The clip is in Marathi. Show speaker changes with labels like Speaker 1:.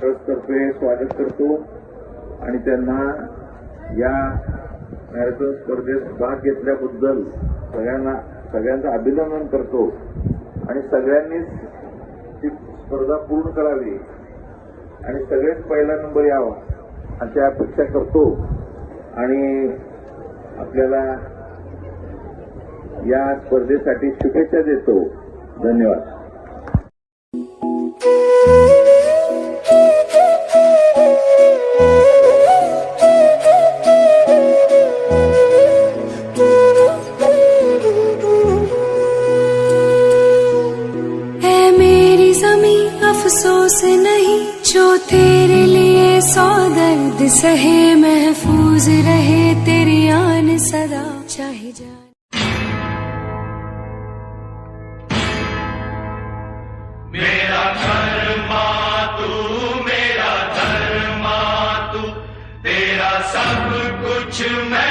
Speaker 1: ट्रस्टतर्फे स्वागत करतो. आणि त्यांना या मॅरेथॉन स्पर्धेत भाग घेतल्याबद्दल सगळ्यांना सगळ्यांचं अभिनंदन करतो. आणि सगळ्यांनीच ती स्पर्धा पूर्ण करावी. आणि सगळेच पहिला नंबर यावा अशी अपेक्षा करतो. आणि आपल्याला या स्पर्धेसाठी शुभेच्छा देतो. धन्यवाद.
Speaker 2: अफसोस नहीं, जो तेरे लिए सौ दर्द सहे, महफूज रहे तेरी आन सदा, चाहे
Speaker 3: सब कुछ मैं